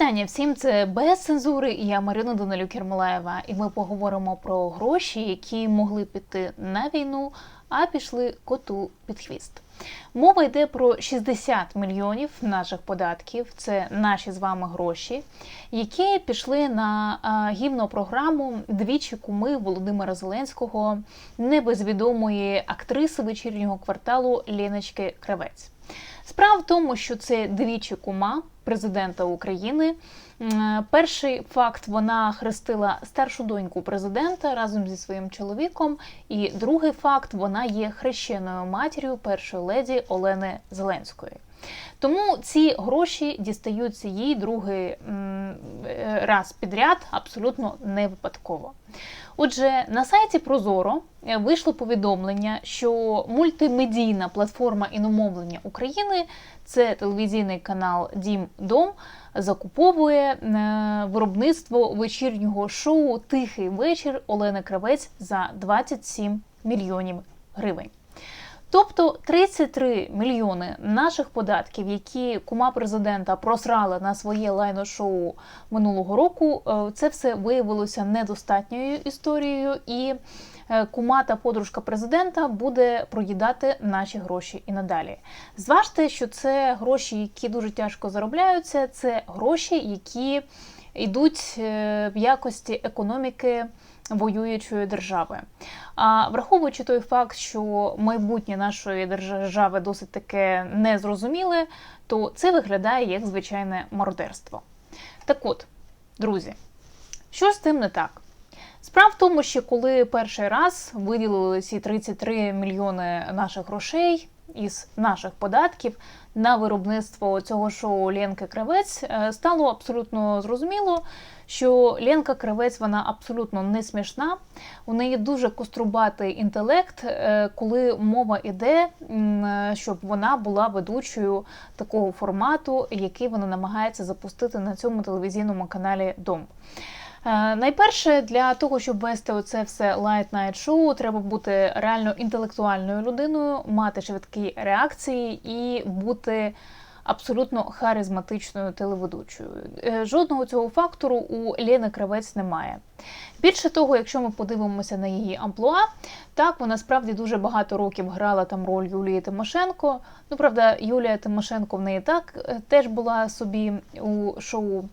Вітання всім! Це без цензури. Я Марина Данилюк Ермолаєва. І ми поговоримо про гроші, які могли піти на війну, а пішли коту під хвіст. Мова йде про 60 мільйонів наших податків. Це наші з вами гроші, які пішли на а, програму двічі куми Володимира Зеленського, небезвідомої актриси вечірнього кварталу Леночки Кравець. Справа в тому, що це двічі кума президента України. Перший факт вона хрестила старшу доньку президента разом зі своїм чоловіком. І другий факт вона є хрещеною матір'ю першої леді Олени Зеленської. Тому ці гроші дістаються їй другий е, раз підряд абсолютно не випадково. Отже, на сайті Прозоро е, вийшло повідомлення, що мультимедійна платформа іномовлення України це телевізійний канал Дім Дом. Закуповує е, виробництво вечірнього шоу Тихий вечір Олени Кравець за 27 мільйонів гривень. Тобто 33 мільйони наших податків, які кума президента просрала на своє лайно-шоу минулого року, е, це все виявилося недостатньою історією, і е, кума та подружка президента буде проїдати наші гроші і надалі. Зважте, що це гроші, які дуже тяжко заробляються, це гроші, які йдуть е, в якості економіки воюючої держави. А враховуючи той факт, що майбутнє нашої держави досить таке незрозуміле, то це виглядає як звичайне мародерство. Так от, друзі, що з тим не так? Справа в тому, що коли перший раз виділили ці 33 мільйони наших грошей із наших податків на виробництво цього шоу Ленки Кравець, е, стало абсолютно зрозуміло, що Ленка Кравець вона абсолютно не смішна. У неї дуже кострубатий інтелект, е, коли мова йде, е, щоб вона була ведучою такого формату, який вона намагається запустити на цьому телевізійному каналі Дом. Е, Найперше для того, щоб вести оце все Light Night шоу, треба бути реально інтелектуальною людиною, мати швидкі реакції і бути абсолютно харизматичною телеведучою. Е, Жодного цього фактору у Лени Кравець немає. Більше того, якщо ми подивимося на її амплуа, так вона справді дуже багато років грала там роль Юлії Тимошенко. Ну правда, Юлія Тимошенко в неї так е, теж була собі у шоу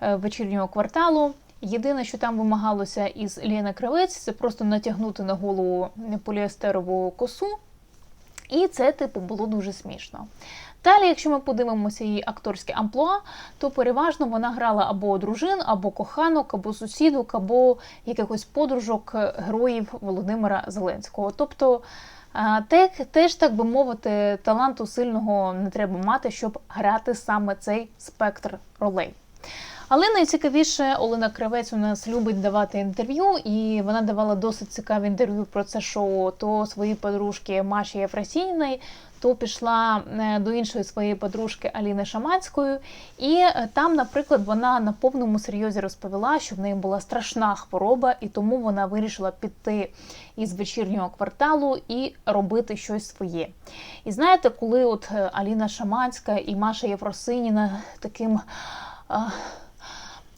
е, вечірнього кварталу. Єдине, що там вимагалося із Лєни Кравець, це просто натягнути на голову поліестерову косу, і це, типу, було дуже смішно. Далі, якщо ми подивимося її акторське амплуа, то переважно вона грала або дружин, або коханок, або сусідок, або якихось подружок е, героїв Володимира Зеленського. Тобто е, те- теж, так би мовити, таланту сильного не треба мати, щоб грати саме цей спектр ролей. Але найцікавіше Олена Кравець у нас любить давати інтерв'ю, і вона давала досить цікаві інтерв'ю про це шоу то своїй подружки Маші Єфросіній, то пішла е, до іншої своєї подружки Аліни Шаманської. І е, там, наприклад, вона на повному серйозі розповіла, що в неї була страшна хвороба, і тому вона вирішила піти із вечірнього кварталу і робити щось своє. І знаєте, коли от е, Аліна Шаманська і Маша Єфросиніна таким.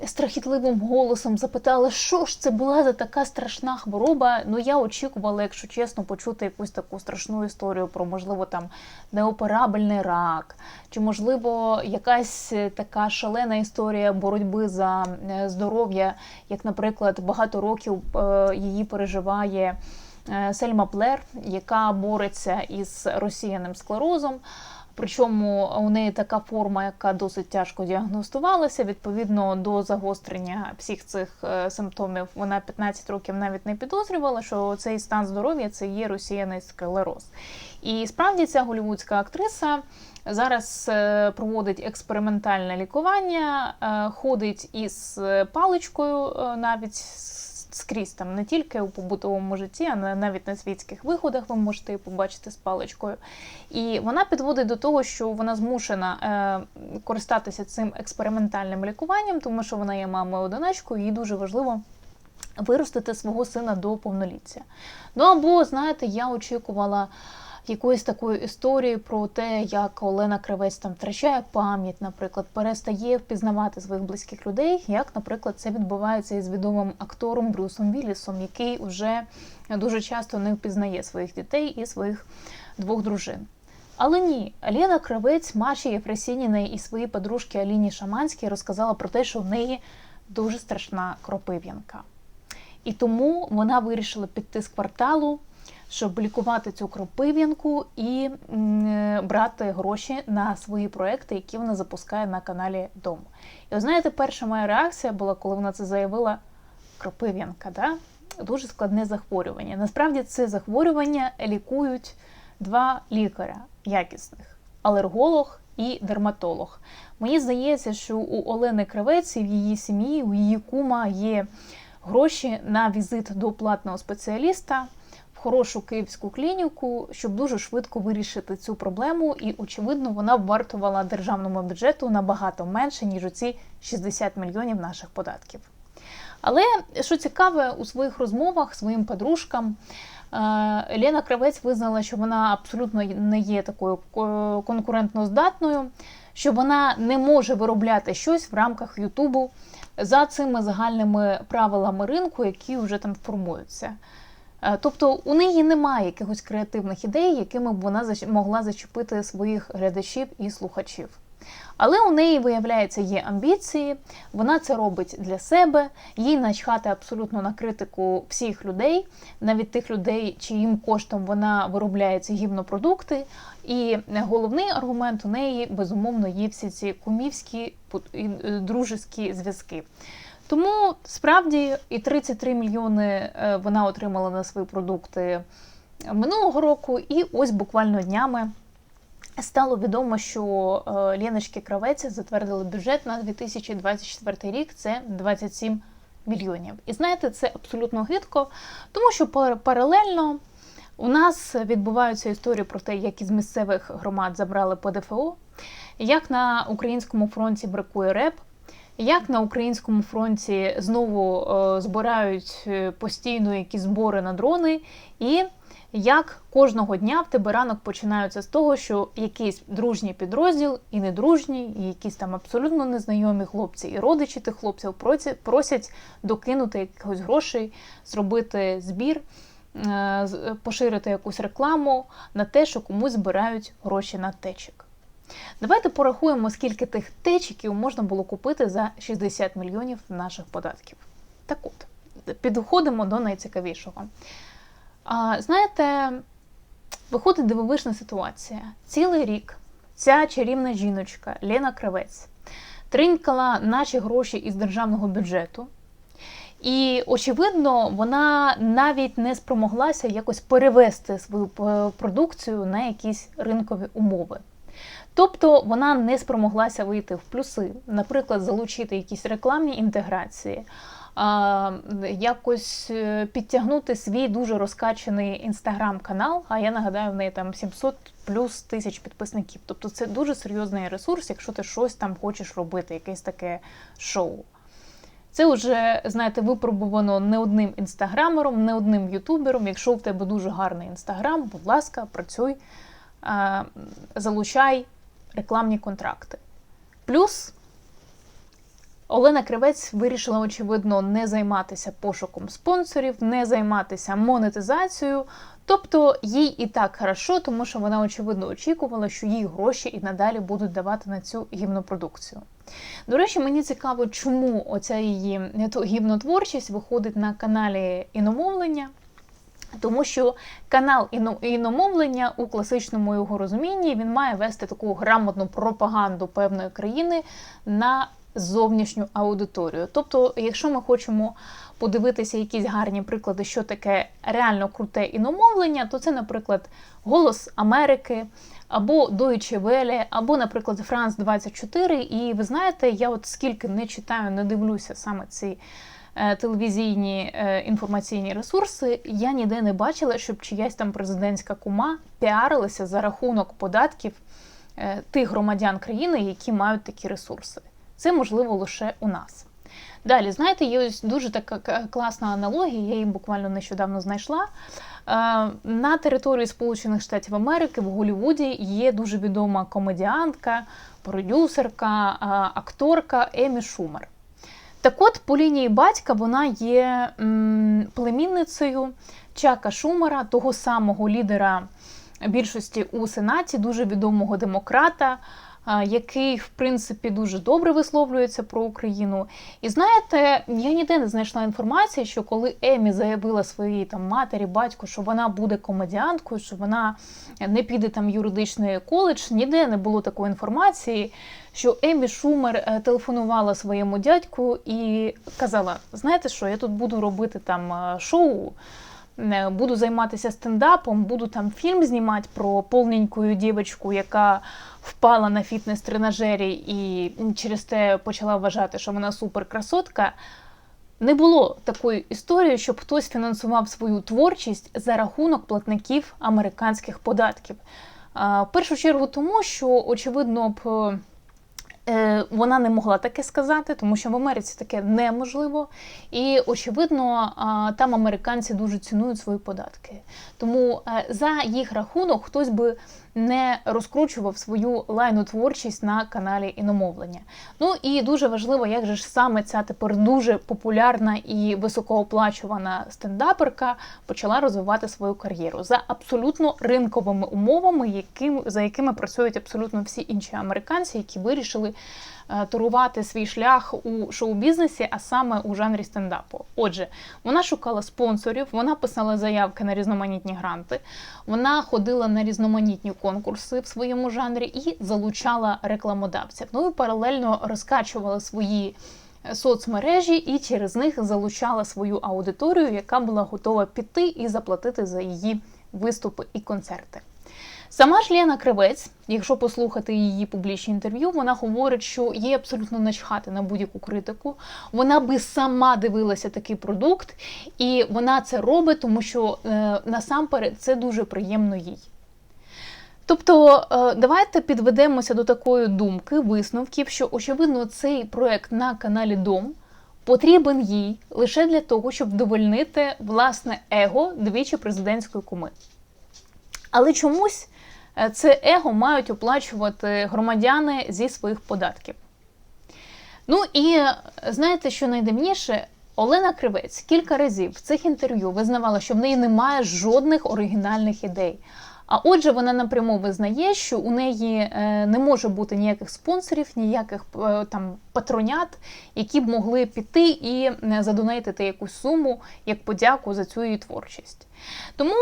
Страхітливим голосом запитали, що ж це була за така страшна хвороба. Ну я очікувала, якщо чесно, почути якусь таку страшну історію про, можливо, там неоперабельний рак, чи можливо якась е, така шалена історія боротьби за е, здоров'я, як, наприклад, багато років е, її переживає. Сельма Плер, яка бореться із розсіяним склерозом. Причому у неї така форма, яка досить тяжко діагностувалася. Відповідно до загострення всіх цих е, симптомів, вона 15 років навіть не підозрювала, що цей стан здоров'я це є розсіяний склероз. І справді ця голівудська актриса зараз е, проводить експериментальне лікування, е, ходить із паличкою навіть скрізь там не тільки у побутовому житті, а на- навіть на світських виходах ви можете її побачити з паличкою. І вона підводить до того, що вона змушена е, користатися цим експериментальним лікуванням, тому що вона є мамою одиначкою, їй дуже важливо. Виростити свого сина до повноліття. Ну або, знаєте, я очікувала якоїсь такої історії про те, як Олена Кривець там втрачає пам'ять, наприклад, перестає впізнавати своїх близьких людей, як, наприклад, це відбувається із відомим актором Брюсом Віллісом, який вже дуже часто не впізнає своїх дітей і своїх двох дружин. Але ні, Аліна Кравець, Маші Єфросініній і своїй подружці Аліні Шаманській розказала про те, що в неї дуже страшна кропив'янка. І тому вона вирішила піти з кварталу, щоб лікувати цю кропив'янку і брати гроші на свої проекти, які вона запускає на каналі Дом. І ви знаєте, перша моя реакція була, коли вона це заявила: кропив'янка, да? дуже складне захворювання. Насправді це захворювання лікують два лікаря якісних алерголог і дерматолог. Мені здається, що у Олени Кривець і в її сім'ї, у її кума є гроші на візит до платного спеціаліста хорошу київську клініку, щоб дуже швидко вирішити цю проблему. І, очевидно, вона вартувала державному бюджету набагато менше, ніж оці 60 мільйонів наших податків. Але що цікаве, у своїх розмовах своїм подружкам е, Лена Кравець визнала, що вона абсолютно не є такою ко- конкурентно здатною, що вона не може виробляти щось в рамках Ютубу за цими загальними правилами ринку, які вже там формуються. Е, Тобто у неї немає якихось креативних ідей, якими б вона могла зачепити своїх глядачів і слухачів. Але у неї, виявляється, є амбіції, вона це робить для себе, їй начхати абсолютно на критику всіх людей, навіть тих людей, чиїм коштом вона виробляє ці гівнопродукти. І головний аргумент у неї, безумовно, є всі ці кумівські е, дружеські зв'язки. Тому справді і 33 мільйони е, вона отримала на свої продукти минулого року, і ось буквально днями стало відомо, що е, Леночки Кравець затвердили бюджет на 2024 рік. Це 27 мільйонів. І знаєте, це абсолютно гидко, тому що пар- паралельно у нас відбуваються історії про те, як із місцевих громад забрали ПДФО, як на українському фронті бракує РЕП. Як на українському фронті знову е, збирають е, постійно якісь збори на дрони, і як кожного дня в тебе ранок починаються з того, що якийсь дружній підрозділ і недружній, і якісь там абсолютно незнайомі хлопці, і родичі тих хлопців просять докинути якихось грошей, зробити збір, е, поширити якусь рекламу на те, що комусь збирають гроші на течик. Давайте порахуємо, скільки тих течиків можна було купити за 60 мільйонів наших податків. Так от, підходимо до найцікавішого. А, знаєте, виходить дивовижна ситуація. Цілий рік ця чарівна жіночка Лена Кравець тринькала наші гроші із державного бюджету. І, очевидно, вона навіть не спромоглася якось перевести свою е, продукцію на якісь ринкові умови. Тобто вона не спромоглася вийти в плюси, наприклад, залучити якісь рекламні інтеграції, якось е, підтягнути свій дуже розкачаний інстаграм-канал. А я нагадаю, в неї там 700 плюс тисяч підписників. Тобто це дуже серйозний ресурс, якщо ти щось там хочеш робити, якесь таке шоу. Це вже, знаєте, випробувано не одним інстаграмером, не одним ютубером. Якщо в тебе дуже гарний інстаграм, будь ласка, працюй, залучай рекламні контракти. Плюс Олена Кривець вирішила, очевидно, не займатися пошуком спонсорів, не займатися монетизацією. Тобто їй і так хорошо, тому що вона, очевидно, очікувала, що їй гроші і надалі будуть давати на цю гімнопродукцію. До речі, мені цікаво, чому оця її гімнотворчість виходить на каналі іномовлення. Тому що канал іномовлення у класичному його розумінні він має вести таку грамотну пропаганду певної країни на зовнішню аудиторію. Тобто, якщо ми хочемо подивитися якісь гарні приклади, що таке реально круте іномовлення, то це, наприклад, Голос Америки. Або Deutsche Welle, або, наприклад, France 24. І ви знаєте, я от скільки не читаю, не дивлюся саме ці телевізійні е, інформаційні ресурси, я ніде не бачила, щоб чиясь там президентська кума піарилася за рахунок податків е, тих громадян країни, які мають такі ресурси. Це можливо лише у нас. Далі, знаєте, є ось дуже така класна аналогія, я її буквально нещодавно знайшла. Е, На території Сполучених Штатів Америки в Голлівуді є дуже відома комедіантка, продюсерка, е, акторка Емі Шумер. Так от, по лінії батька вона є м, племінницею Чака Шумера, того самого лідера більшості у Сенаті, дуже відомого демократа, який, в принципі, дуже добре висловлюється про Україну. І знаєте, я ніде не знайшла інформації, що коли Емі заявила своїй там матері, батьку, що вона буде комедіанткою, що вона не піде там юридичний коледж, ніде не було такої інформації, що Емі Шумер е, телефонувала своєму дядьку і казала: знаєте що, я тут буду робити там е, шоу. Е, Буду займатися стендапом, буду там фільм знімати про повненьку дівчинку, яка впала на фітнес-тренажері і через те почала вважати, що вона суперкрасотка. Не було такої історії, щоб хтось фінансував свою творчість за рахунок платників американських податків. В першу чергу тому, що очевидно б. Е, Вона не могла таке сказати, тому що в Америці таке неможливо. І очевидно, там американці дуже цінують свої податки. Тому е, за їх рахунок хтось би не розкручував свою лайну творчість на каналі іномовлення. Ну і дуже важливо, як же ж саме ця тепер дуже популярна і високооплачувана стендаперка почала розвивати свою кар'єру за абсолютно ринковими умовами, яким, за якими працюють абсолютно всі інші американці, які вирішили е, турувати свій шлях у шоу-бізнесі, а саме у жанрі стендапу. Отже, вона шукала спонсорів, вона писала заявки на різноманітні гранти, вона ходила на різноманітні конкурси в своєму жанрі і залучала рекламодавців. Ну і паралельно розкачувала свої е, соцмережі і через них залучала свою аудиторію, яка була готова піти і заплатити за її виступи і концерти. Сама ж Лена Кривець, якщо послухати її публічні інтерв'ю, вона говорить, що їй абсолютно начхати на будь-яку критику. Вона би сама дивилася такий продукт, і вона це робить, тому що е, насамперед це дуже приємно їй. Тобто, е, давайте підведемося до такої думки, висновків, що очевидно цей проект на каналі Дом потрібен їй лише для того, щоб вдовольнити власне его двічі президентської куми. Але чомусь це его мають оплачувати громадяни зі своїх податків. Ну і е, знаєте, що найдивніше? Олена Кривець кілька разів в цих інтерв'ю визнавала, що в неї немає жодних оригінальних ідей. А отже, вона напряму визнає, що у неї е, не може бути ніяких спонсорів, ніяких е, там патронят, які б могли піти і е, задонейтити якусь суму як подяку за цю її творчість. Тому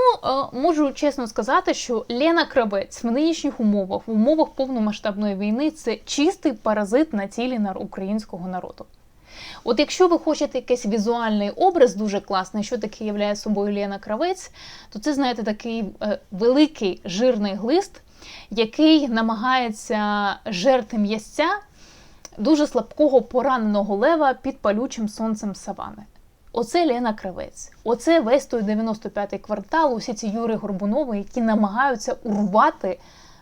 можу чесно сказати, що Лена Кравець в нинішніх умовах, в умовах повномасштабної війни, це чистий паразит на тілі українського народу. От якщо ви хочете якийсь візуальний образ дуже класний, що таке являє собою Лена Кравець, то це, знаєте, такий е, великий жирний глист, який намагається жерти м'ясця дуже слабкого пораненого лева під палючим сонцем савани. Оце Лена Кравець. Оце весь той 95-й квартал, усі ці Юри Горбунови, які намагаються урвати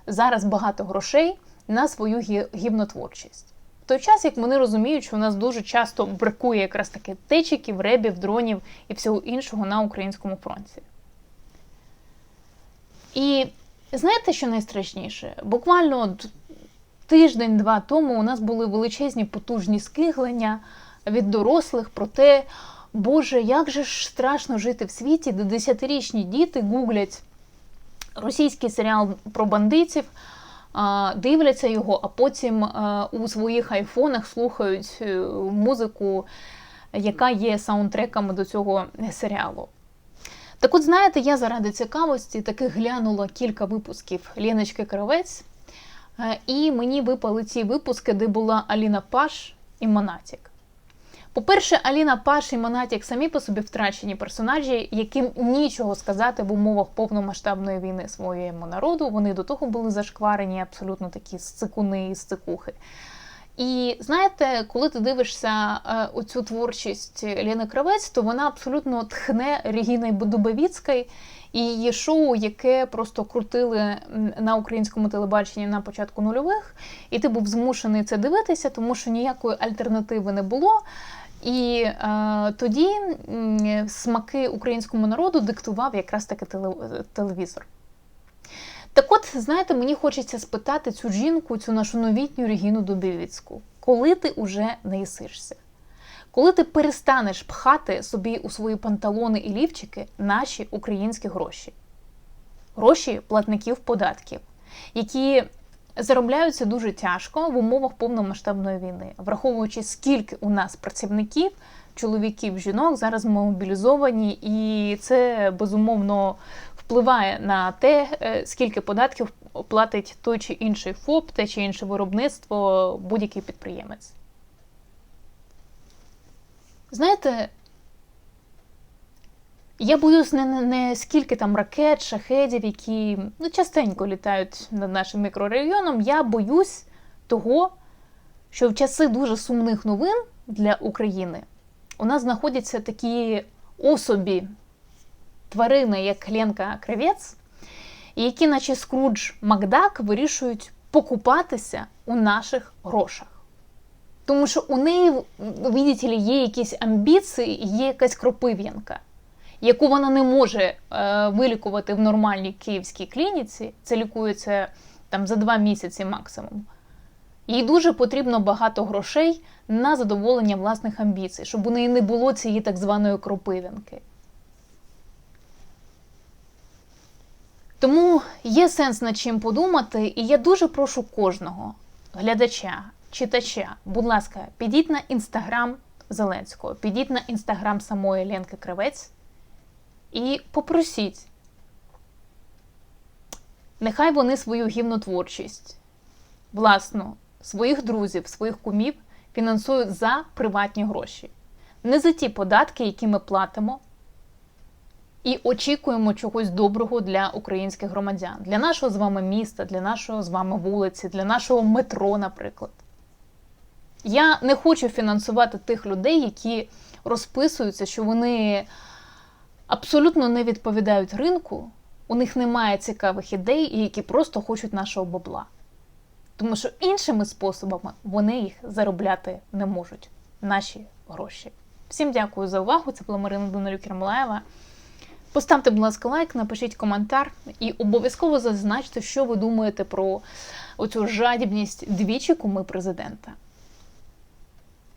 зараз багато грошей на свою гі- гівнотворчість. Той час, як вони розуміють, що у нас дуже часто бракує якраз таки течиків, ребів, дронів і всього іншого на українському фронті. І знаєте, що найстрашніше? Буквально тиждень-два тому у нас були величезні потужні скиглення від дорослих про те, Боже, як же ж страшно жити в світі, де десятирічні діти гуглять російський серіал про бандитів, дивляться його, а потім у своїх айфонах слухають е, музику, яка є саундтреками до цього серіалу. Так от, знаєте, я заради цікавості таки глянула кілька випусків Ліночки Кравець, е, і мені випали ці випуски, де була Аліна Паш і Монатік. По-перше, Аліна Паш і Монатік самі по собі втрачені персонажі, яким нічого сказати в умовах повномасштабної війни своєму народу. Вони до того були зашкварені, абсолютно такі сцикуни і сцикухи. І знаєте, коли ти дивишся е, оцю творчість Ліни Кравець, то вона абсолютно тхне Регіною Дубовіцькою і її шоу, яке просто крутили на українському телебаченні на початку нульових, і ти був змушений це дивитися, тому що ніякої альтернативи не було. І е, тоді смаки українському народу диктував якраз таки теле- телевізор. Так от, знаєте, мені хочеться спитати цю жінку, цю нашу новітню Регіну Дубівіцьку, коли ти уже не їсишся? Коли ти перестанеш пхати собі у свої панталони і лівчики наші українські гроші, гроші платників податків, які заробляються дуже тяжко в умовах повномасштабної війни, враховуючи, скільки у нас працівників, чоловіків, жінок зараз мобілізовані, і це безумовно впливає на те, е, скільки податків платить той чи інший ФОП, те чи інше виробництво, будь-який підприємець. Знаєте, я боюсь не, не, не скільки там ракет, шахедів, які ну, частенько літають над нашим мікрорайоном. Я боюсь того, що в часи дуже сумних новин для України у нас знаходяться такі особі тварини, як Ленка Кравець, які, наче Скрудж Макдак, вирішують покупатися у наших грошах. Тому що у неї, видите ли, є якісь амбіції, є якась кропив'янка, яку вона не може е, вилікувати в нормальній київській клініці. Це лікується там за два місяці максимум. Їй дуже потрібно багато грошей на задоволення власних амбіцій, щоб у неї не було цієї так званої кропив'янки. Тому є сенс над чим подумати, і я дуже прошу кожного глядача, читача, будь ласка, підіть на інстаграм Зеленського, підіть на інстаграм самої Ленки Кривець і попросіть. Нехай вони свою гімнотворчість, власну, своїх друзів, своїх кумів фінансують за приватні гроші, не за ті податки, які ми платимо і очікуємо чогось доброго для українських громадян, для нашого з вами міста, для нашого з вами вулиці, для нашого метро, наприклад. Я не хочу фінансувати тих людей, які розписуються, що вони абсолютно не відповідають ринку, у них немає цікавих ідей, і які просто хочуть нашого бабла. Тому що іншими способами вони їх заробляти не можуть. Наші гроші. Всім дякую за увагу. Це була Марина Данилюк Кермолаєва. Поставте, будь ласка, лайк, напишіть коментар і обов'язково зазначте, що ви думаєте про оцю жадібність двічі куми президента.